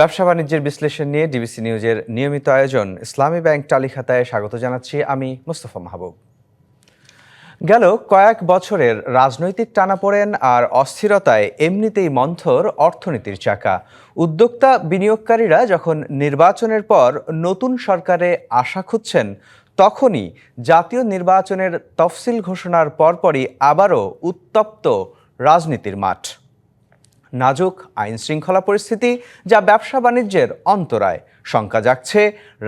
ব্যবসা বাণিজ্যের বিশ্লেষণ নিয়ে ডিবিসি নিউজের নিয়মিত আয়োজন ইসলামী ব্যাংক টালিখাতায় স্বাগত জানাচ্ছি আমি মুস্তফা মাহবুব। গেল কয়েক বছরের রাজনৈতিক টানাপোড়েন আর অস্থিরতায় এমনিতেই মন্থর অর্থনীতির চাকা। উদ্যোক্তা বিনিয়োগকারীরা যখন নির্বাচনের পর নতুন সরকারে আশা খুঁজছেন, তখনই জাতীয় নির্বাচনের তফসিল ঘোষণার পরপরই আবারও উত্তপ্ত রাজনীতির মাঠ। নাজুক আইন শৃঙ্খলা পরিস্থিতি যা ব্যবসা বাণিজ্যের অন্তরায় শঙ্কা জাগছে।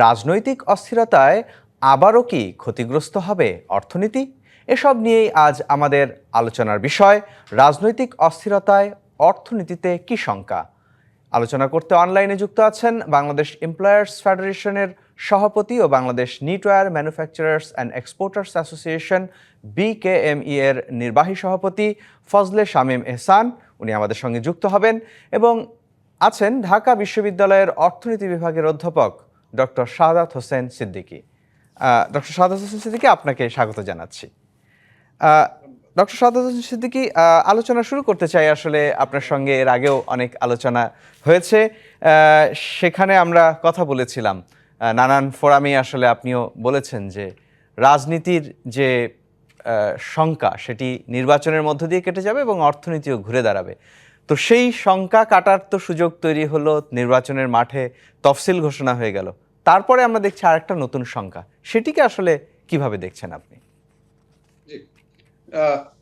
রাজনৈতিক অস্থিরতায় আবারও কি ক্ষতিগ্রস্ত হবে অর্থনীতি? এসব নিয়েই আজ আমাদের আলোচনার বিষয়। রাজনৈতিক অস্থিরতায় অর্থনীতিতে কি শঙ্কা? আলোচনা করতে অনলাইনে যুক্ত আছেন বাংলাদেশ এমপ্লয়ার্স ফেডারেশনের সভাপতি ও Bangladesh knitwear manufacturers and exporters association, BKME এর নির্বাহী সভাপতি ফজলে শামীম এহসান। উনি আমাদের সঙ্গে যুক্ত হবেন এবং আছেন ঢাকা বিশ্ববিদ্যালয়ের অর্থনীতি বিভাগের অধ্যাপক ডক্টর শাহাদাত হোসেন সিদ্দিকী। ডক্টর শাহাদাত হোসেন সিদ্দিকী, আপনাকে স্বাগত জানাচ্ছি। ডক্টর সাদাত হোসেন সিদ্দিকী আলোচনা শুরু করতে চাই আসলে আপনার সঙ্গে, এর আগেও অনেক আলোচনা হয়েছে। সেখানে আমরা কথা বলেছিলাম। নানান ফোরামে আসলে আপনিও বলেছেন যে রাজনীতির যে শঙ্কা সেটি নির্বাচনের মধ্য দিয়ে কেটে যাবে এবং অর্থনীতিও ঘুরে দাঁড়াবে। তো সেই শঙ্কা কাটার তো সুযোগ তৈরি হলো, নির্বাচনের মাঠে তফসিল ঘোষণা হয়ে গেল। তারপরে আমরা দেখছি আরেকটা নতুন শঙ্কা। সেটিকে আসলে কীভাবে দেখছেন আপনি?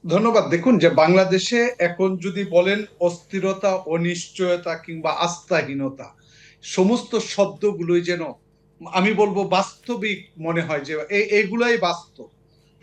ধন্যবাদ। দেখুন যে বাংলাদেশে এখন যদি বলেন অস্থিরতা, অনিশ্চয়তা কিংবা আস্থাহীনতা, সমস্ত শব্দগুলোই যেন, আমি বলব বাস্তবিক মনে হয় যে এ- এগুলাই বাস্তব।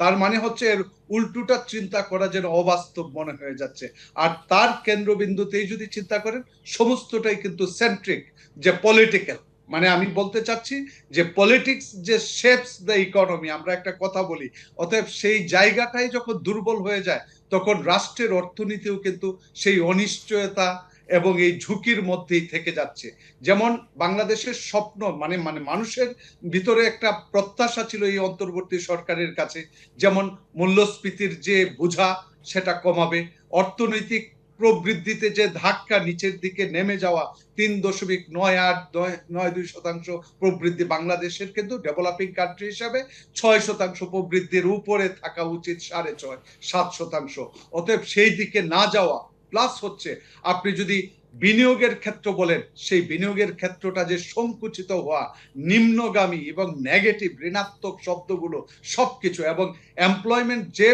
তার মানে হচ্ছে এর উল্টোটা চিন্তা করা যেন অবাস্তব মনে হয়ে যাচ্ছে। আর তার কেন্দ্রবিন্দুতেই যদি চিন্তা করেন, সমস্তটাই কিন্তু সেন্ট্রিক যে পলিটিক্যাল মানে আমি বলতে চাচ্ছি যে পলিটিক্স যে শেপস দ্য ইকোনমি আমরা একটা কথা বলি, অতএব সেই জায়গাটাই যখন দুর্বল হয়ে যায়, তখন রাষ্ট্রের অর্থনীতিও কিন্তু সেই অনিশ্চয়তা এবং এই ঝুঁকির মধ্যেই থেকে যাচ্ছে। যেমন বাংলাদেশের স্বপ্ন মানে মানে মানুষের ভিতরে একটা প্রত্যাশা ছিল এই অন্তর্বর্তী সরকারের কাছে, যেমন মূল্যস্ফীতির যে বোঝা সেটা কমাবে, অর্থনৈতিক প্রবৃদ্ধিতে যে ধাক্কা নিচের দিকে নেমে যাওয়া, তিন দশমিক নয় আট নয়- দুই শতাংশ প্রবৃদ্ধি বাংলাদেশের কিন্তু ডেভেলপিং কান্ট্রি হিসাবে ছয় শতাংশ প্রবৃদ্ধির উপরে থাকা উচিত সাড়ে ছয়, সাত শতাংশ। অতএব সেই দিকে না যাওয়া প্লাস হচ্ছে আপনি যদি বিনিয়োগের ক্ষেত্র বলেন, সেই বিনিয়োগের ক্ষেত্রটা যে সংকুচিত হওয়া, নিম্নগামী এবং নেগেটিভ ঋণাত্মক শব্দগুলো সব কিছু এবং এমপ্লয়মেন্ট যে,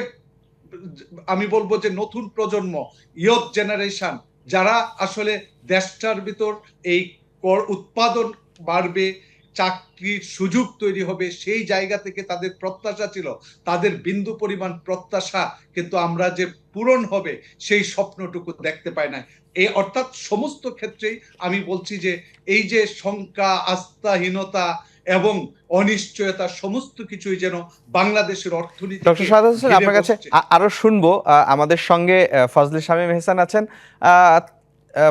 আমি বলব যে নতুন প্রজন্ম ইয়থ জেনারেশন যারা আসলে দেশটার ভিতর এই কর উৎপাদন বাড়বে, চাকরির সুযোগ তৈরি হবে, সেই জায়গা থেকে তাদের প্রত্যাশা ছিল, তাদের বিন্দু পরিমাণ প্রত্যাশা, কিন্তু আমরা যে পূরণ হবে সেই স্বপ্নটুকু দেখতে পাই না। এই অর্থাৎ সমস্ত ক্ষেত্রেই আমি বলছি যে এই যে শঙ্কা আস্থাহীনতা এবং অনিশ্চয়তা সমস্ত কিছুই যেন বাংলাদেশের অর্থনীতি ডক্টর সাদাত হোসেন আপনার কাছে আরও শুনব আমাদের সঙ্গে ফজলে শামীম হেসান আছেন।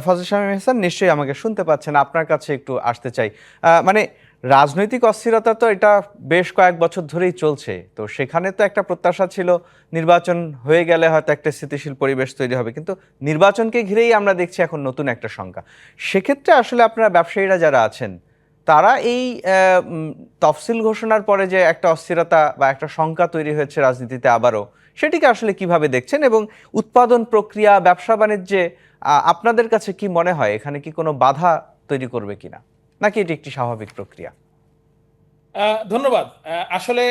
ফজলে শামীম হেসান নিশ্চয়ই আমাকে শুনতে পাচ্ছেন আপনার কাছে একটু আসতে চাই। আহ, মানে রাজনৈতিক অস্থিরতা তো এটা বেশ কয়েক বছর ধরেই চলছে। তো সেখানে তো একটা প্রত্যাশা ছিল, নির্বাচন হয়ে গেলে হয়তো একটা স্থিতিশীল পরিবেশ তৈরি হবে। কিন্তু নির্বাচনকে ঘিরেই আমরা দেখছি এখন নতুন একটা সংখ্যা। সেক্ষেত্রে আসলে আপনারা ব্যবসায়ীরা যারা আছেন, তারা এই তফসিল ঘোষণার পরে যে একটা অস্থিরতা বা একটা শঙ্কা তৈরি হয়েছে রাজনীতিতে আবারও, সেটিকে আসলে কীভাবে দেখছেন এবং উৎপাদন প্রক্রিয়া, ব্যবসা বাণিজ্যে আপনাদের কাছে কি মনে হয়? এখানে কি কোনো বাধা তৈরি করবে কিনা? নাকি এটি একটি স্বাভাবিক প্রক্রিয়া? ধন্যবাদ। আসলে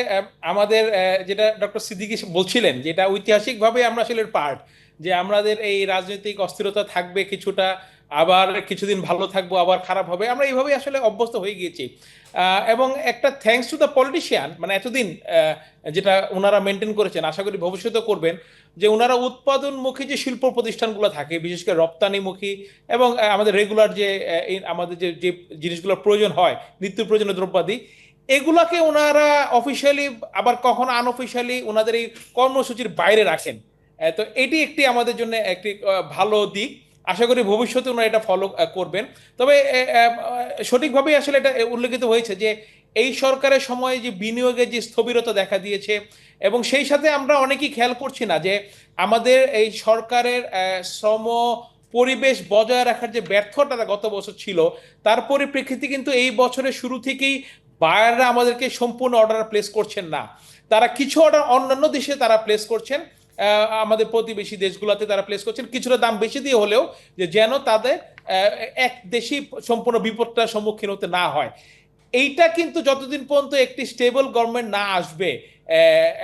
আমাদের যেটা ডক্টর সিদ্দিকি বলছিলেন, যেটা ঐতিহাসিকভাবে আমরা আসলে পার্ট যে আমাদের এই রাজনৈতিক অস্থিরতা থাকবে কিছুটা আবার কিছুদিন ভালো থাকব, আবার খারাপ হবে। আমরা এইভাবেই আসলে অভ্যস্ত হয়ে গিয়েছি। এবং একটা থ্যাঙ্কস টু দ্য পলিটিশিয়ান মানে এতদিন যেটা ওনারা মেনটেন করেছেন, আশা করি ভবিষ্যতে করবেন, যে ওনারা উৎপাদনমুখী যে শিল্প প্রতিষ্ঠানগুলো থাকে, বিশেষ করে রপ্তানিমুখী এবং আমাদের রেগুলার যে আমাদের যে যে জিনিসগুলোর প্রয়োজন হয়, নিত্য প্রয়োজনীয় দ্রব্যাদি, এগুলাকে ওনারা অফিসিয়ালি আবার কখনো আনঅফিসিয়ালি ওনাদের এই কর্মসূচির বাইরে রাখেন। তো এটি একটি আমাদের জন্য একটি ভালো দিক। আশা করি ভবিষ্যতে ওনারা এটা ফলো করবেন। তবে সঠিকভাবেই আসলে এটা উল্লেখিত হয়েছে যে এই সরকারের সময়ে যে বিনিয়োগের যে স্থবিরতা দেখা দিয়েছে এবং সেই সাথে আমরা অনেকেই খেয়াল করছি না যে আমাদের এই সরকারের শ্রম পরিবেশ বজায় রাখার যে ব্যর্থতা গত বছর ছিল, তার পরিপ্রেক্ষিতে কিন্তু এই বছরের শুরু থেকেই বায়াররা আমাদেরকে সম্পূর্ণ অর্ডার প্লেস করছেন না। তারা কিছু অর্ডার অন্যান্য দেশে তারা প্লেস করছেন। আমাদের প্রতিবেশী দেশগুলোতে তারা প্লেস করছেন। কিছুটা দাম বেশি দিয়ে হলেও যে যেন তাদের এক দেশেই সম্পূর্ণ বিপদটার সম্মুখীন হতে না হয়। এইটা কিন্তু যতদিন পর্যন্ত একটি স্টেবল গভর্নমেন্ট না আসবে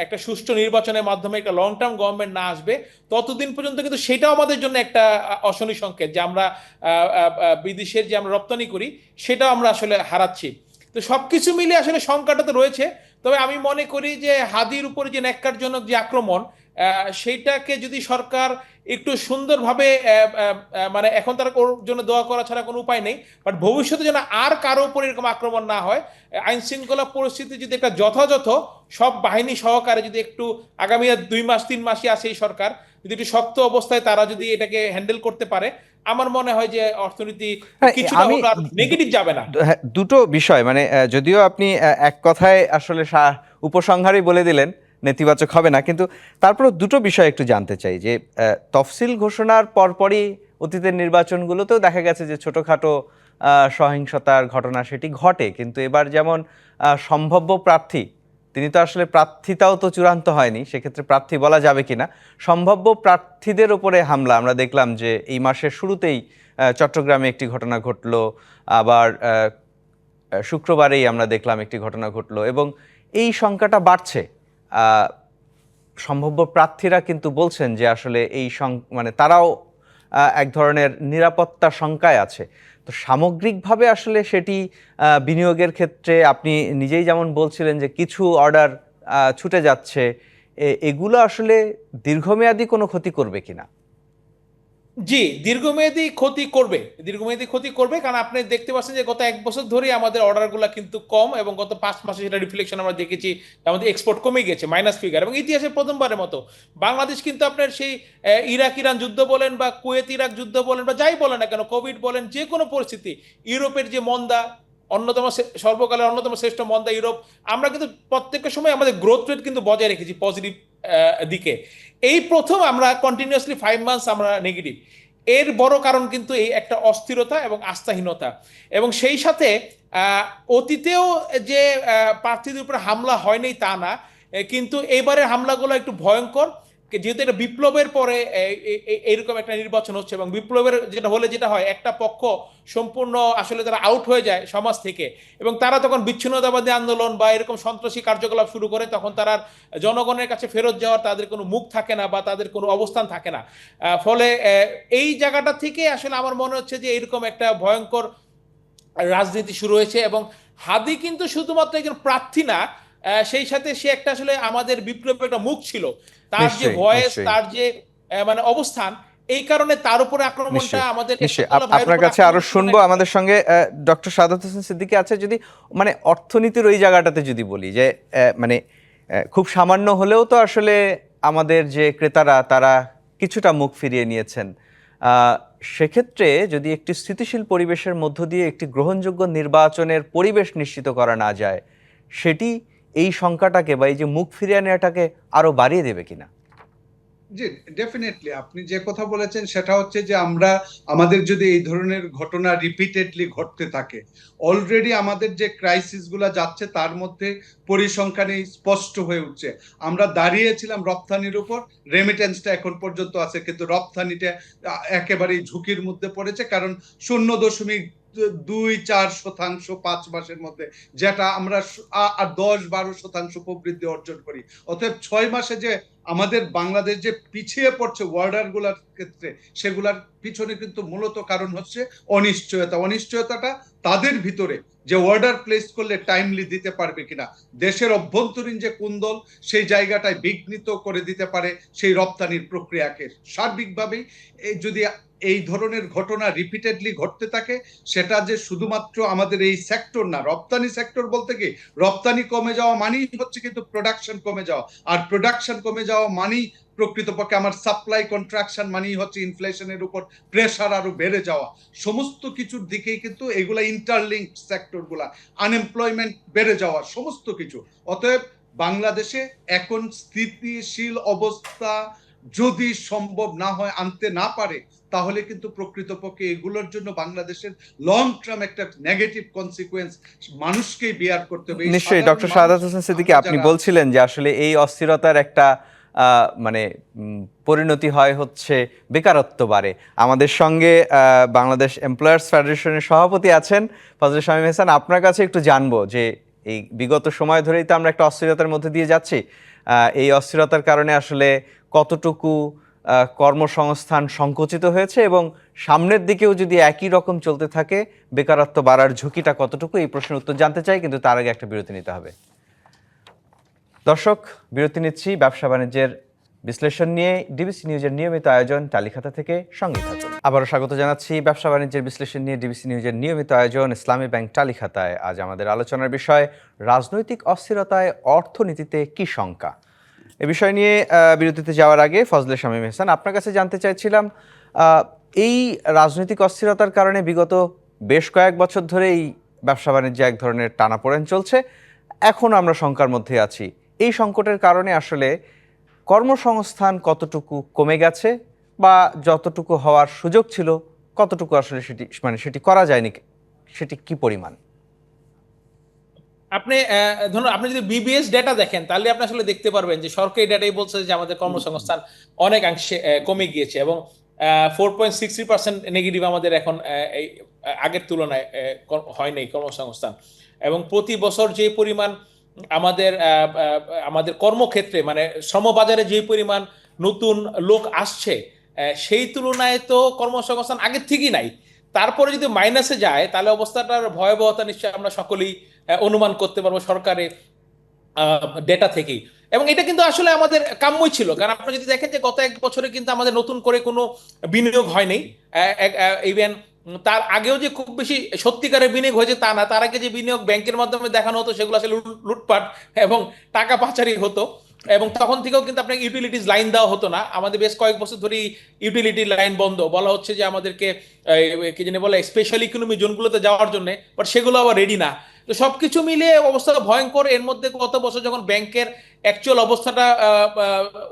একটা সুষ্ঠু নির্বাচনের মাধ্যমে একটা লং টার্ম গভর্নমেন্ট না আসবে, ততদিন পর্যন্ত কিন্তু সেটাও আমাদের জন্য একটা অশনি সংকেত যে আমরা বিদেশের যে আমরা রপ্তানি করি, সেটাও আমরা আসলে হারাচ্ছি। তো সব কিছু মিলে আসলে শঙ্কাটা তো রয়েছে। তবে আমি মনে করি যে হাদির উপরে যে ন্যাক্কারজনক যে আক্রমণ সেইটাকে যদি সরকার একটু সুন্দরভাবে মানে এখন তার ওর জন্য দোয়া করা ছাড়া কোনো উপায় নেই বাট ভবিষ্যতে যেন আর কারও উপর এরকম আক্রমণ না হয় আইন শৃঙ্খলা পরিস্থিতি যদি একটা যথাযথ সব বাহিনী সহকারে যদি একটু আগামী দুই মাস তিন মাসই আসে এই সরকার যদি একটু শক্ত অবস্থায় তারা যদি এটাকে হ্যান্ডেল করতে পারে আমার মনে হয় যে অর্থনীতি হ্যাঁ, কিছুটা নেগেটিভ যাবে না। হ্যাঁ, দুটো বিষয় মানে যদিও আপনি এক কথায় আসলে উপসংহারই বলে দিলেন নেতিবাচক হবে না। কিন্তু তারপরে দুটো বিষয় একটু জানতে চাই যে তফসিল ঘোষণার পরপরই অতীতের নির্বাচনগুলোতেও দেখা গেছে যে ছোটোখাটো সহিংসতার ঘটনা সেটি ঘটে। কিন্তু এবার যেমন সম্ভাব্য প্রার্থী, তিনি তো আসলে প্রার্থিতাও তো চূড়ান্ত হয়নি, সেক্ষেত্রে প্রার্থী বলা যাবে কিনা? সম্ভাব্য প্রার্থীদের ওপরে হামলা, আমরা দেখলাম যে এই মাসের শুরুতেই চট্টগ্রামে একটি ঘটনা ঘটলো, আবার শুক্রবারেই আমরা দেখলাম একটি ঘটনা ঘটলো এবং এই সংখ্যাটা বাড়ছে। সম্ভাব্য প্রার্থীরা কিন্তু বলছেন যে আসলে এই মানে তারাও এক ধরনের নিরাপত্তা শঙ্কায় আছে। তো সামগ্রিকভাবে আসলে সেটি বিনিয়োগের ক্ষেত্রে আপনি নিজেই যেমন বলছিলেন যে কিছু অর্ডার ছুটে যাচ্ছে এগুলো আসলে দীর্ঘমেয়াদী কোনো ক্ষতি করবে কিনা? জি, দীর্ঘমেয়াদী ক্ষতি করবে। দীর্ঘমেয়াদী ক্ষতি করবে, কারণ আপনি দেখতে পাচ্ছেন যে গত এক বছর ধরেই আমাদের অর্ডারগুলো কিন্তু কম এবং গত পাঁচ মাসে সেটা রিফ্লেকশন আমরা দেখেছি আমাদের এক্সপোর্ট কমে গেছে মাইনাস ফিগার এবং ইতিহাসে প্রথমবারের মতো। বাংলাদেশ কিন্তু আপনার সেই ইরাক, ইরান যুদ্ধ বলেন বা কুয়েত, ইরাক যুদ্ধ বলেন বা যাই বলেন না কেন কোভিড বলেন, যে কোনো পরিস্থিতি, ইউরোপের যে মন্দা, অন্যতম সর্বকালের অন্যতম শ্রেষ্ঠ মন্দা ইউরোপ, আমরা কিন্তু প্রত্যেকটা সময় আমাদের গ্রোথ রেট কিন্তু বজায় রেখেছি পজিটিভ দিকে। এই প্রথম আমরা কন্টিনিউসলি ফাইভ মান্থস আমরা নেগেটিভ এর বড় কারণ কিন্তু এই একটা অস্থিরতা এবং আস্থাহীনতা। এবং সেই সাথে অতীতেও যে প্রার্থীদের উপরে হামলা হয়নি তা না কিন্তু এবারের হামলাগুলো একটু ভয়ঙ্কর। যেহেতু এটা বিপ্লবের পরে, এ- এ- এ- এইরকম একটা নির্বাচন হচ্ছে এবং বিপ্লবের যেটা হলে যেটা হয়, একটা পক্ষ সম্পূর্ণ আসলে তারা আউট হয়ে যায় সমাজ থেকে এবং তারা তখন বিচ্ছিন্নতাবাদী আন্দোলন বা এরকম সন্ত্রাসী কার্যকলাপ শুরু করে, তখন তারা জনগণের কাছে ফেরত যাওয়ার তাদের কোনো মুখ থাকে না বা তাদের কোনো অবস্থান থাকে না। ফলে এই জায়গাটা থেকে আসলে আমার মনে হচ্ছে যে এরকম একটা ভয়ঙ্কর রাজনীতি শুরু হয়েছে এবং হাদি কিন্তু শুধুমাত্র একজন প্রার্থী না সেই সাথে সে একটা আসলে আমাদের বিপ্লবের একটা মুখ ছিল। তার যে ভয়েস তার যে মানে অবস্থান এই কারণে তার উপরে আক্রমণটা আমাদের আপনার কাছে আরও শুনব আমাদের সঙ্গে ডক্টর সাদাত হোসেন সিদ্দিকী আছে যদি মানে অর্থনীতির ওই জায়গাটাতে যদি বলি যে মানে খুব সামান্য হলেও তো আসলে আমাদের যে ক্রেতারা তারা কিছুটা মুখ ফিরিয়ে নিয়েছেন। আহ, সেক্ষেত্রে যদি একটি স্থিতিশীল পরিবেশের মধ্য দিয়ে একটি গ্রহণযোগ্য নির্বাচনের পরিবেশ নিশ্চিত করা না যায় সেটি এই সংখ্যাটাকে বা এই যে মুখ ফিরিয়ে নেওয়াটাকে আরও বাড়িয়ে দেবে কিনা? জি ডেফিনেটলি আপনি যে কথা বলেছেন সেটা হচ্ছে যে আমরা, আমাদের যদি এই ধরনের ঘটনা রিপিটেডলি ঘটতে থাকে অলরেডি আমাদের যে ক্রাইসিসগুলা যাচ্ছে তার মধ্যে পরিসংখ্যানে স্পষ্ট হয়ে উঠছে। আমরা দাঁড়িয়েছিলাম রপ্তানির উপর রেমিটেন্সটা এখন পর্যন্ত আছে, কিন্তু রপ্তানিটা একেবারেই ঝুঁকির মধ্যে পড়েছে, কারণ শূন্য দশমিক দুই চার শতাংশ পাঁচ মাসের মধ্যে, যেটা আমরা আর দশ বারো শতাংশ প্রবৃদ্ধি অর্জন করি। অতএব ছয় মাসে যে আমাদের বাংলাদেশ যে পিছিয়ে পড়ছে ওয়ার্ডারগুলার ক্ষেত্রে, সেগুলার পিছনে কিন্তু মূলত কারণ হচ্ছে অনিশ্চয়তা। অনিশ্চয়তাটা তাদের ভিতরে যে অর্ডার প্লেস করলে টাইমলি দিতে পারবে কিনা, দেশের অভ্যন্তরীণ যে কুন্দল সেই জায়গাটায় বিঘ্নিত করে দিতে পারে সেই রপ্তানির প্রক্রিয়াকে। সার্বিকভাবেই এই যদি এই ধরনের ঘটনা রিপিটেডলি ঘটতে থাকে, সেটা যে শুধুমাত্র আমাদের এই সেক্টর না, রপ্তানি সেক্টর বলতে কি, রপ্তানি কমে যাওয়া মানেই হচ্ছে কিন্তু প্রোডাকশন কমে যাওয়া। আর প্রোডাকশন কমে যাওয়া মানেই প্রকৃতপক্ষে আমার সাপ্লাই কন্ট্রাকশন মানেই হচ্ছে ইনফ্লেশনের উপর প্রেশার আরও বেড়ে যাওয়া। সমস্ত কিছুর দিকেই কিন্তু এগুলা ইন্টারলিঙ্ক সেক্টরগুলা আনএমপ্লয়মেন্ট বেড়ে যাওয়া সমস্ত কিছু। অতএব বাংলাদেশে এখন স্থিতিশীল অবস্থা যদি সম্ভব না হয় আনতে না পারে তাহলে কিন্তু প্রকৃতপক্ষে এগুলোর জন্য বাংলাদেশের লং টার্ম একটা নেগেটিভ কনসিকুয়েন্স মানুষকেই বিয়ার করতে হবে। নিশ্চয়ই ডক্টর শাহাদাত হোসেন সিদ্দিকী আপনি বলছিলেন যে আসলে এই অস্থিরতার একটা মানে পরিণতি হয় হচ্ছে বেকারত্ব বাড়ে। আমাদের সঙ্গে বাংলাদেশ এমপ্লয়ার্স ফেডারেশনের সভাপতি আছেন ফজল শামীম হাসান। আপনার কাছে একটু জানব যে, এই বিগত সময় ধরেই তো আমরা একটা অস্থিরতার মধ্যে দিয়ে যাচ্ছি। এই অস্থিরতার কারণে আসলে কতটুকু কর্মসংস্থান সংকুচিত হয়েছে এবং সামনের দিকেও যদি একই রকম চলতে থাকে, বেকারত্ব বাড়ার ঝুঁকিটা কতটুকু? এই প্রশ্নের উত্তর জানতে চাই, কিন্তু তার আগে একটা বিরতি নিতে হবে। দর্শক, বিরতি নিচ্ছি ব্যবসা বাণিজ্যের বিশ্লেষণ নিয়ে। ডিবিসি নিউজের নিয়মিত আয়োজন তালিখাতা থেকে সঙ্গে থাকুন। আবারও স্বাগত জানাচ্ছি ব্যবসা বাণিজ্যের বিশ্লেষণ নিয়ে ডিবিসি নিউজের নিয়মিত আয়োজন ইসলামী ব্যাংক তালিখাতায় আজ আমাদের আলোচনার বিষয়, রাজনৈতিক অস্থিরতায় অর্থনীতিতে কি শঙ্কা? এ বিষয় নিয়ে বিরতিতে যাওয়ার আগে ফজলে শামীম হাসান আপনার কাছে জানতে চাইছিলাম এই রাজনৈতিক অস্থিরতার কারণে বিগত বেশ কয়েক বছর ধরে এই ব্যবসা বাণিজ্যে এক ধরনের টানাপোড়েন চলছে। এখন আমরা শঙ্কার মধ্যে আছি। এই সংকটের কারণে আসলে কর্মসংস্থান কতটুকু কমে গেছে বা যতটুকু হওয়ার সুযোগ ছিল, কতটুকু আসলে সেটি মানে সেটি করা যায়নি, সেটি কি পরিমাণ? আপনি ধরুন আপনি যদি বিবিএস ডেটা দেখেন, তাহলে আপনি আসলে দেখতে পারবেন যে সরকারি ডেটাই বলছে যে আমাদের কর্মসংস্থান অনেকাংশে কমে গিয়েছে এবং four point six three percent negative আমাদের এখন এই আগের তুলনায় হয় নাই কর্মসংস্থান। এবং প্রতি বছর যে পরিমাণ আমাদের আমাদের কর্মক্ষেত্রে মানে শ্রমবাজারে যে পরিমাণ নতুন লোক আসছে সেই তুলনায় তো কর্মসংস্থান আগের থেকেই নাই। তারপরে যদি মাইনাসে যায়, তাহলে অবস্থাটার ভয়াবহতা নিশ্চয়ই আমরা সকলেই অনুমান করতে পারব সরকারের ডেটা থেকেই। এবং এটা কিন্তু আসলে আমাদের কাম্যই ছিল। কারণ আপনি যদি দেখেন যে গত এক বছরে কিন্তু আমাদের নতুন করে কোনো বিনিয়োগ হয়নি ইভেন তার আগেও যে খুব বেশি সত্যিকারের বিনিয়োগ হয়েছে তা না, তার আগে যে বিনিয়োগ ব্যাংকের মাধ্যমে দেখানো হতো সেগুলো আসলে লুটপাট এবং টাকা পাচারি হতো এবং তখন থেকেও কিন্তু আপনাকে ইউটিলিটিস লাইন দেওয়া হতো না। আমাদের বেশ কয়েক বছর ধরেই ইউটিলিটি লাইন বন্ধ। বলা হচ্ছে যে আমাদেরকে কি জানি বলে স্পেশাল ইকোনমি জোনগুলোতে যাওয়ার জন্য বাট সেগুলো আবার রেডি না। তো সবকিছু মিলিয়ে অবস্থা ভয়ঙ্কর। এর মধ্যে গত বছর যখন ব্যাংকের অ্যাকচুয়াল অবস্থাটা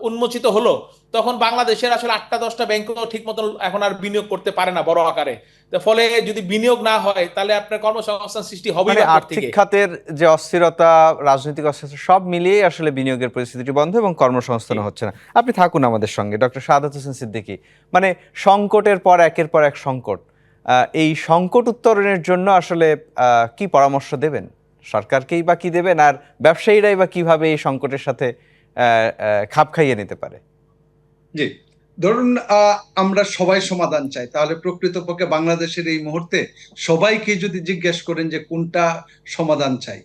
উন্মোচিত হলো তখন বাংলাদেশের আসলে আটটা দশটা ব্যাংকও ঠিক মতন এখন আর বিনিয়োগ করতে পারে না বড় আকারে। তো ফলে যদি বিনিয়োগ না হয় তাহলে আপনার কর্মসংস্থান সৃষ্টি হবে মানে আর্থিক খাতের যে অস্থিরতা রাজনৈতিক অস্থিরতা সব মিলিয়ে আসলে বিনিয়োগের পরিস্থিতিটি বন্ধ এবং কর্মসংস্থান হচ্ছে না। আপনি থাকুন আমাদের সঙ্গে ডক্টর সাদাত হোসেন সিদ্দিকী। মানে সংকটের পর একের পর এক সংকট। এই সংকট উত্তরণের জন্য আসলে কি পরামর্শ দেবেন? সরকারকেই বা কি দেবেন? আর ব্যবসায়ীরাই বা কীভাবে এই সংকটের সাথে খাপ খাইয়ে নিতে পারে? জি। ধরুন আমরা সবাই সমাধান চাই, তাহলে প্রকৃতপক্ষে বাংলাদেশের এই মুহূর্তে সবাইকে যদি জিজ্ঞেস করেন যে কোনটা সমাধান চাই,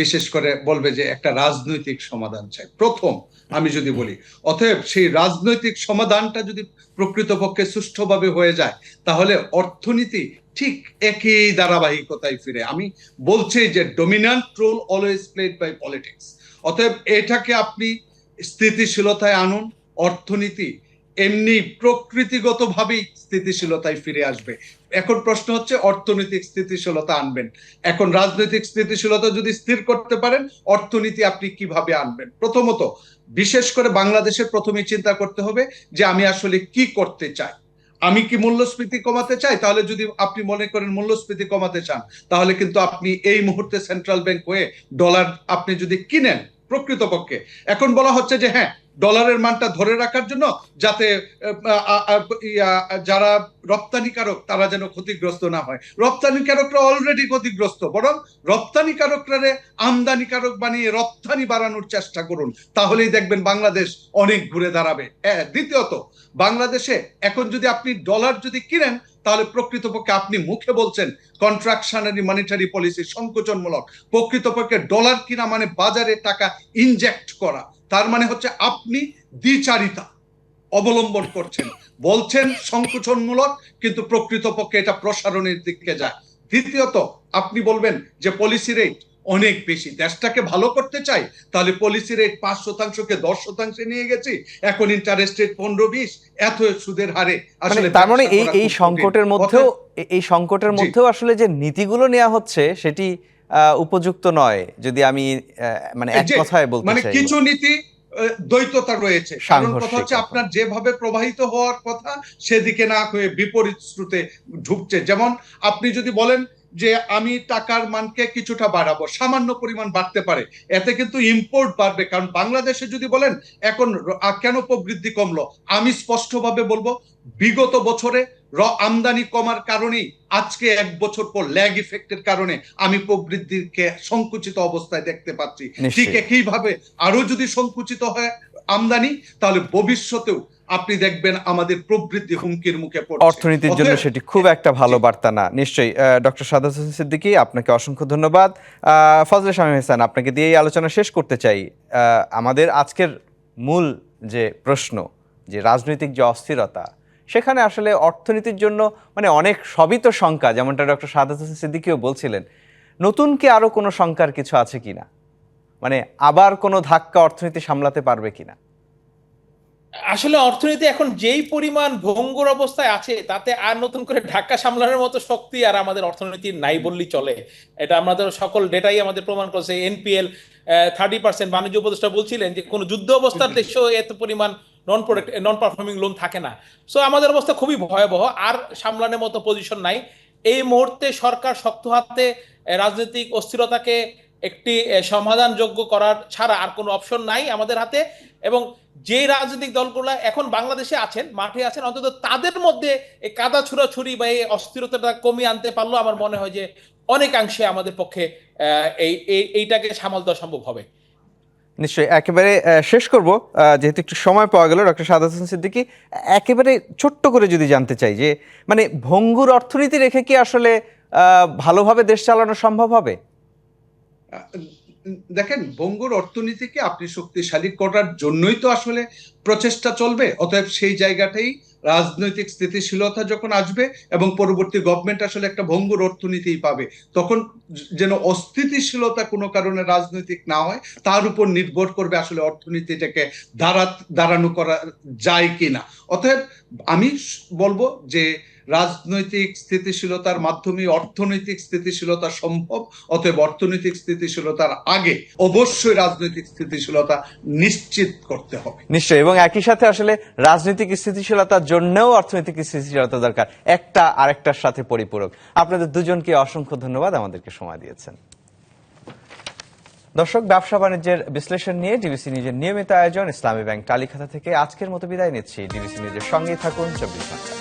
বিশেষ করে বলবে যে একটা রাজনৈতিক সমাধান চাই। প্রথম আমি যদি বলি, অতএব সেই রাজনৈতিক সমাধানটা যদি প্রকৃতপক্ষে সুষ্ঠুভাবে হয়ে যায়, তাহলে অর্থনীতি ঠিক একই ধারাবাহিকতায় ফিরে। আমি বলছি যে dominant role always played by politics অতএব এটাকে আপনি স্থিতিশীলতায় আনুন, অর্থনীতি এমনি প্রকৃতিগতভাবেই স্থিতিশীলতায় ফিরে আসবে। এখন প্রশ্ন হচ্ছে, অর্থনৈতিক স্থিতিশীলতা আনবেন। এখন রাজনৈতিক স্থিতিশীলতা যদি স্থির করতে পারেন, অর্থনীতি আপনি কীভাবে আনবেন? প্রথমত, বিশেষ করে বাংলাদেশের প্রথমে চিন্তা করতে হবে যে আমি আসলে কি করতে চাই। আমি কি মূল্যস্ফীতি কমাতে চাই? তাহলে যদি আপনি মনে করেন মূল্যস্ফীতি কমাতে চান, তাহলে কিন্তু আপনি এই মুহূর্তে সেন্ট্রাল ব্যাংক হয়ে ডলার আপনি যদি কিনেন প্রকৃতপক্ষে, এখন বলা হচ্ছে যে হ্যাঁ ডলারের মানটা ধরে রাখার জন্য যাতে যারা রপ্তানিকারক তারা যেন ক্ষতিগ্রস্ত না হয়। রপ্তানিকারকরা অলরেডি ক্ষতিগ্রস্ত, বরং রপ্তানিকারকরা আমদানিকারক বানিয়ে রপ্তানি বাড়ানোর চেষ্টা করুন। তাহলেই দেখবেন বাংলাদেশ অনেক ঘুরে দাঁড়াবে। দ্বিতীয়ত, বাংলাদেশে এখন যদি আপনি ডলার যদি কিনেন, তাহলে প্রকৃতপক্ষে আপনি মুখে বলছেন কন্ট্রাকশনারি মানিটারি পলিসি সংকোচনমূলক। প্রকৃতপক্ষে ডলার কিনা মানে বাজারে টাকা ইনজেক্ট করা। তার মানে হচ্ছে আপনি দ্বিচারিতা অবলম্বন করছেন। বলছেন সংকোচনমূলক কিন্তু প্রকৃতপক্ষে এটা প্রসারণের দিকে যায়। দ্বিতীয়ত আপনি বলবেন যে পলিসি রেট অনেক বেশি। দেশটাকে ভালো করতে চাই তাহলে পলিসি রেট পাঁচ শতাংশকে দশ শতাংশে নিয়ে গেছি। এখন ইন্টারেস্ট রেট পনেরো বিশ এত সুদের হারে মানে আসলে তার মানে এই এই সংকটের মধ্যেও এই সংকটের মধ্যেও আসলে যে নীতিগুলো নেওয়া হচ্ছে সেটি উপযুক্ত নয় যদি আমি মানে এক কথায় বলতে মানে কিছু নীতি দ্বৈততা রয়েছে। কারণ কথা হচ্ছে আপনার যেভাবে প্রবাহিত হওয়ার কথা সেদিকে না হয়ে বিপরীত স্রোতে ঢুকছে। যেমন আপনি যদি বলেন যে আমি টাকার মানকে কিছুটা বাড়াবো সামান্য পরিমাণ বাড়তে পারে এতে কিন্তু ইম্পোর্ট বাড়বে। কারণ বাংলাদেশে যদি বলেন এখন কেন প্রবৃদ্ধি কমলো? আমি স্পষ্টভাবে বলব বিগত বছরে র আমদানি কমার কারণেই আজকে এক বছর পর ল্যাগ ইফেক্টের কারণে আমি প্রবৃদ্ধিকে সংকুচিত অবস্থায় দেখতে পাচ্ছি। ঠিক একইভাবে আরও যদি সংকুচিত হয় আমদানি তাহলে ভবিষ্যতেও আপনি দেখবেন আমাদের প্রবৃদ্ধি হুমকির মুখে পড়ছে। অর্থনীতির জন্য সেটি খুব একটা ভালো বার্তা না। নিশ্চয়ই ডক্টর সাদাত হোসেন সিদ্দিকী আপনাকে অসংখ্য ধন্যবাদ। আহ, ফজলে শামীম হাসান আপনাকে দিয়ে এই আলোচনা শেষ করতে চাই। আহ, আমাদের আজকের মূল যে প্রশ্ন যে রাজনৈতিক যে অস্থিরতা সেখানে আসলে অর্থনীতির জন্য মানে অনেক সবই তো শঙ্কা, যেমনটা ডক্টর সাদাত হোসেন সিদ্দিকীও বলছিলেন। নতুন কি আরও কোনো শঙ্কার কিছু আছে কিনা? মানে আবার কোনো ধাক্কা অর্থনীতি সামলাতে পারবে কিনা? আসলে অর্থনীতি এখন যেই পরিমাণ ভঙ্গুর অবস্থায় আছে, তাতে আর নতুন করে ধাক্কা সামলানোর মতো শক্তি আর আমাদের অর্থনীতির নাই বললেই চলে। এটা আমাদের সকল ডেটাই আমাদের প্রমাণ করছে। এনপিএল থার্টি পার্সেন্ট বাণিজ্য উপদেষ্টা বলছিলেন যে কোনো যুদ্ধ অবস্থার দেশেও এত পরিমাণ non product non performing loan থাকে না। সো আমাদের অবস্থা খুবই ভয়াবহ, আর সামলানোর মতো পজিশন নাই। এই মুহূর্তে সরকার শক্ত হাতে রাজনৈতিক অস্থিরতাকে একটি সমাধানযোগ্য করার ছাড়া আর কোনো অপশন নাই আমাদের হাতে। এবং যে রাজনৈতিক দলগুলো এখন বাংলাদেশে আছেন, মাঠে আছেন, অন্তত তাদের মধ্যে এই কাদা ছুড়াছুরি বা এই অস্থিরতাটা কমিয়ে আনতে পারল আমার মনে হয় যে অনেকাংশে আমাদের পক্ষে এই- এইটাকে সামাল দেওয়া সম্ভব হবে। নিশ্চয়ই একেবারে শেষ করব। যেহেতু একটু সময় পাওয়া গেল, ডক্টর সাদাত হোসেন সিদ্দিকী, একেবারে ছোট্ট করে যদি জানতে চাই যে মানে ভঙ্গুর অর্থনীতি রেখে কি আসলে ভালোভাবে দেশ চালানো সম্ভব হবে? দেখেন, বঙ্গুর অর্থনীতিকে আপনি শক্তিশালী করার জন্যই তো আসলে প্রচেষ্টা চলবে, অতএব সেই জায়গাটাই রাজনৈতিক স্থিতিশীলতা যখন আসবে এবং পরবর্তী গভর্নমেন্ট আসলে একটা ভঙ্গুর অর্থনীতিই পাবে, তখন যেন অস্থিতিশীলতা কোনো কারণে রাজনৈতিক না হয়, তার উপর নির্ভর করবে আসলে অর্থনীতিটাকে দাঁড়া দাঁড়ানো করা যায় কিনা। অতএব আমি বলব যে রাজনৈতিক স্থিতিশীলতার মাধ্যমে অর্থনৈতিক স্থিতিশীলতা সম্ভব, অতএব অর্থনৈতিক স্থিতিশীলতার আগে অবশ্যই রাজনৈতিক স্থিতিশীলতা নিশ্চিত করতে হবে। নিশ্চয়ই, এবং একই সাথে আসলে রাজনৈতিক স্থিতিশীলতার জন্যও অর্থনৈতিক স্থিতিশীলতা দরকার। একটা আরেকটার সাথে পরিপূরক। আপনাদের দুজনকে অসংখ্য ধন্যবাদ, আমাদেরকে সময় দিয়েছেন। দর্শক, ব্যবসা বাণিজ্যের বিশ্লেষণ নিয়ে ডিবিসি নিউজের নিয়মিত আয়োজন ইসলামী ব্যাংক টালিখাতা থেকে আজকের মতো বিদায় নিচ্ছি। ডিবিসি নিউজের সঙ্গেই থাকুন, চব্বিশ ঘণ্টা।